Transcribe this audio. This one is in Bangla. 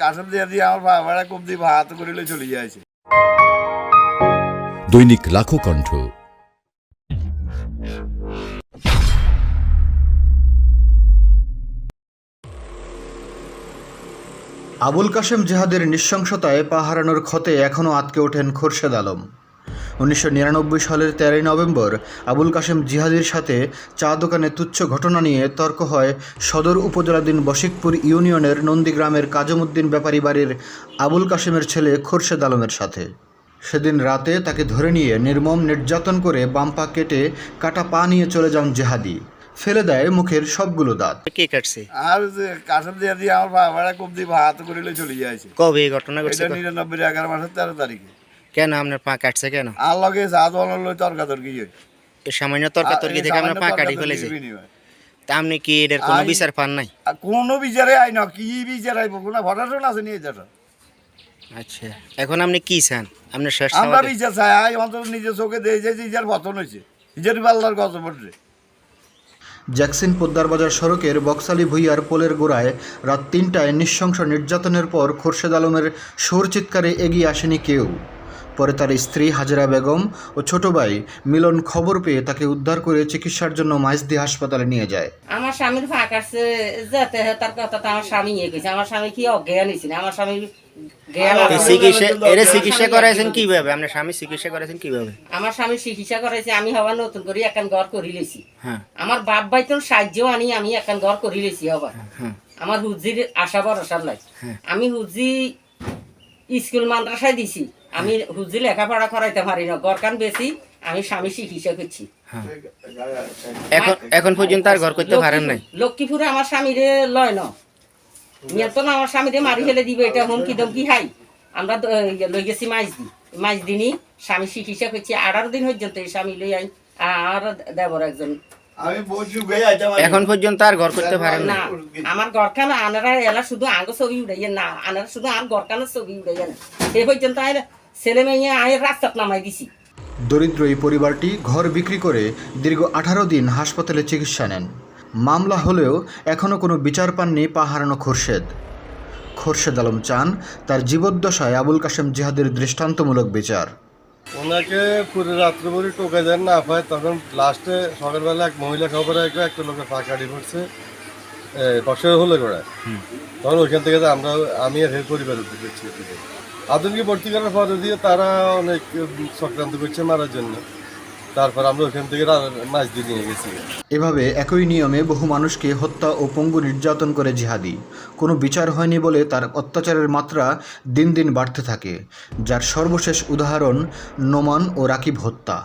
কাসম দিয়ে দিয়ে আমার ভাড়া ভাড়া কম দিয়ে ভাত করিলে চলে যাইছে। দৈনিক লাখো কণ্ঠ। আবুল কাশেম জেহাদের নিঃশংসতায় পাহারানোর ক্ষতে এখনও আটকে ওঠেন খোরশেদ আলম। উনিশশো নিরানব্বই সালের তেরোই নভেম্বর আবুল কাশেম জিহাদির সাথে চা দোকানে তুচ্ছ ঘটনা নিয়ে তর্ক হয় সদর উপজেলাধীন বশিকপুর ইউনিয়নের নন্দীগ্রামের কাজমুদ্দিন ব্যাপারী বাড়ির আবুল কাশেমের ছেলে খোরশেদ আলমের সাথে। সেদিন রাতে তাকে ধরে নিয়ে নির্মম নির্যাতন করে বাম্পা কেটে কাটা পা নিয়ে চলে যান জেহাদি। ফেলে দেয় মুখের সবগুলো দাঁত। কে কাটছে? আর যে কাসম দিয়ে দিয়ে আমার ভাড়া ভাড়া কম দিয়ে ভাত করিলে চলে যাইছে কবে এই ঘটনা ঘটছে? এটা নিরানব্বই এগারো মাসের তেরো তারিখে। কেন আপনার পা কাটছে কেন? আর লগে দোয়ানোর লই তর্কাতর্কি সামান্য তর্কাতর্কি থেকে আপনার পা কাটি ফেলেছে। তা আপনি কি এটার কোনো বিচার পান নাই? কোনো বিচারে আই না কি বিচার আইব? কোনো ঘটনা আছে নিয়ে যেটা আচ্ছা এখন আপনি কি চান? আপনার শেষ আমরা বিচার চাই আই অন্তত নিজের চোখে দিয়ে যে নিজের পতন হয়েছে। নিজের পাল্লার গত পড়ছে জ্যাকসিন পোদ্দার বাজার সড়কের বক্সালি ভুইয়ার পোলের গোড়ায় রাত তিনটায় নৃশংস নির্যাতনের পর খোরশেদ আলমের সোর চিৎকারে এগিয়ে আসেনি কেউ। পরে তার স্ত্রী হাজরা বেগম ও ছোট ভাই মিলন খবর পেয়ে তাকে উদ্ধার করে চিকিৎসার জন্য মাইজদি হাসপাতালে নিয়ে যায়। আমার স্বামীর ফাঁক যেতে হয় তার কথা তো আমার স্বামী ইয়ে গেছে। আমার স্বামী কি অজ্ঞান হয়েছিল আমার স্বামী। চিকিৎসা চিকিৎসা করাইছেন কীভাবে? আপনার স্বামী চিকিৎসা করাইছেন কীভাবে? আমার স্বামী চিকিৎসা করেছে আমি হবার নতুন করে একান ঘর করি লেছি। হ্যাঁ। আমার বাপ ভাই তো সাহায্য আনি আমি একান ঘর করি লেছি হবার হ্যাঁ আমার হুজির আশা হ্যাঁ। আমি হুজি স্কুল মাদ্রাসায় দিছি। আমি হুজি লেখাপড়া করাইতে পারি না গরকান বেশি আমি স্বামী চিকিৎসা করছি। হ্যাঁ। এখন এখন পর্যন্ত আর ঘর করতে পারেন নাই? লক্ষ্মীপুর- আমার স্বামীরে লয় না। নিয়ন্ত্রণ আমার স্বামীরে মারি ফেলে দিবে এটা হুমকি দমকি হাই। আমরা লই গেছি মাইজ দিন মাইজ দিনই স্বামী চিকিৎসা করছি। আঠারো দিন পর্যন্ত এই স্বামী লই আই আর দেবর একজন। এখন পর্যন্ত আর ঘর করতে পারেন না না আমার গরখানা আনারা এলা শুধু আঙ্গ ছবি উড়াইয়ে না আনারা শুধু আর গরখানার ছবি উড়াইয়ে না। সে পর্যন্ত ছেলে মেয়ে আয় রাস্তাত নামাই দিছি। দরিদ্র এই পরিবারটি ঘর বিক্রি করে দীর্ঘ আঠারো দিন হাসপাতালে চিকিৎসা নেন। মামলা হলেও এখনও কোনো বিচার পাননি পা হারানো খোরশেদ। খোরশেদ আলম চান তার জীবদ্দশায় আবুল কাশেম জিহাদের দৃষ্টান্তমূলক বিচার। ওনাকে পুরো রাত্রে রাত্রভরি টোকা দেন না পায় তখন লাস্টে সকালবেলা এক মহিলা খবর একটা একটা লোকের পা কাটি পড়ছে বছর হলে করে। তখন ওইখান থেকে আমরা আমি আর হের পরিবার উঠে আধুনিক ভর্তি করার পরে দিয়ে তারা অনেক সংক্রান্ত করছে মারার জন্য। তারপর আমরা ওখান থেকে মাছ দিয়ে নিয়ে গেছি। এভাবে একই নিয়মে বহু মানুষকে হত্যা ও পঙ্গু নির্যাতন করে জিহাদি। কোনো বিচার হয়নি বলে তার অত্যাচারের মাত্রা দিন দিন বাড়তে থাকে, যার সর্বশেষ উদাহরণ নোমান ও রাকিব হত্যা।